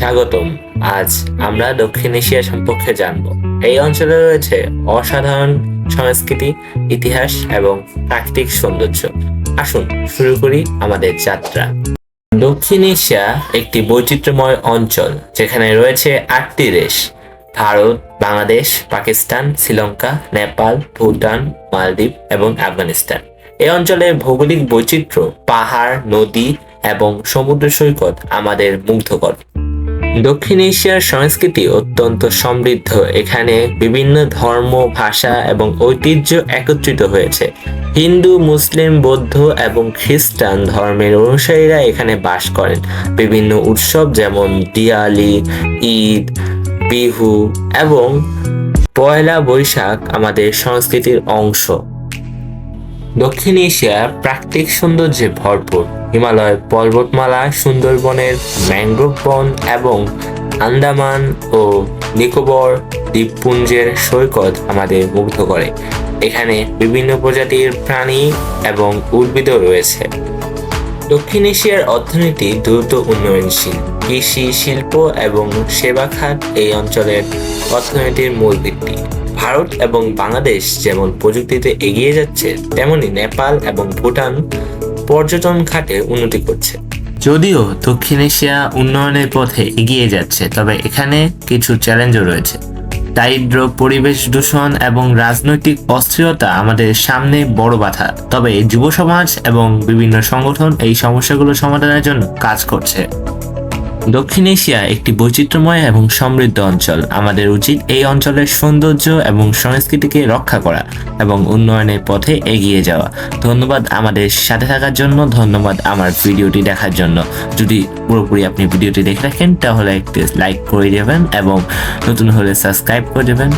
স্বাগতম। আজ আমরা দক্ষিণ এশিয়া সম্পর্কে জানব। এই অঞ্চলে রয়েছে অসাধারণ সংস্কৃতি, ইতিহাস এবং প্রাকৃতিক সৌন্দর্য। আসুন শুরু করি আমাদের যাত্রা। দক্ষিণ এশিয়া একটি বৈচিত্র্যময় অঞ্চল, যেখানে রয়েছে আটটি দেশ। ভারত, বাংলাদেশ, পাকিস্তান, শ্রীলঙ্কা, নেপাল, ভুটান, মালদ্বীপ এবং আফগানিস্তান। এই অঞ্চলের ভৌগোলিক বৈচিত্র্য পাহাড়, নদী এবং সমুদ্র সৈকত আমাদের মুগ্ধ করে দক্ষিণ এশিয়ার সংস্কৃতি অত্যন্ত সমৃদ্ধ। এখানে বিভিন্ন ধর্ম, ভাষা এবং ঐতিহ্য একত্রিত হয়েছে। হিন্দু, মুসলিম, বৌদ্ধ এবং খ্রিস্টান ধর্মের অনুসারীরা এখানে বাস করেন। বিভিন্ন উৎসব যেমন দিয়ালি, ঈদ, বিহু এবং পয়লা বৈশাখ আমাদের সংস্কৃতির অংশ। দক্ষিণ এশিয়া প্রাকৃতিক সৌন্দর্যে ভরপুর। হিমালয় পর্বতমালা, সুন্দরবনের ম্যানগ্রোভ বন এবং আন্দামান ও নিকোবর দ্বীপপুঞ্জের সৈকত আমাদের মুগ্ধ করে। এখানে বিভিন্ন প্রজাতির প্রাণী এবং উদ্ভিদও রয়েছে। দক্ষিণ এশিয়ার অর্থনীতি দ্রুত উন্নয়নশীল। কৃষি, শিল্প এবং সেবা খাত এই অঞ্চলের অর্থনীতির মূল ভিত্তি। ভারত এবং বাংলাদেশ যেমন প্রযুক্তিতে এগিয়ে যাচ্ছে, তেমনি নেপাল এবং ভুটান পর্যটন খাতে উন্নতি করছে। যদিও দক্ষিণ এশিয়া উন্নয়নের পথে এগিয়ে যাচ্ছে, তবে এখানে কিছু চ্যালেঞ্জও রয়েছে। দারিদ্র, পরিবেশ দূষণ এবং রাজনৈতিক অস্থিরতা আমাদের সামনে বড় বাধা। তবে যুব সমাজ এবং বিভিন্ন সংগঠন এই সমস্যাগুলো সমাধানের জন্য কাজ করছে। দক্ষিণ এশিয়া একটি বৈচিত্র্যময় এবং সমৃদ্ধ অঞ্চল। আমাদের উচিত এই অঞ্চলের সৌন্দর্য এবং সংস্কৃতিকে রক্ষা করা এবং উন্নয়নের পথে এগিয়ে যাওয়া। ধন্যবাদ আমাদের সাথে থাকার জন্য, ধন্যবাদ আমার ভিডিওটি দেখার জন্য। যদি পুরোপুরি আপনি ভিডিওটি দেখে রাখেন তাহলে একটি লাইক করে দেবেন এবং নতুন হলে সাবস্ক্রাইব করে দেবেন।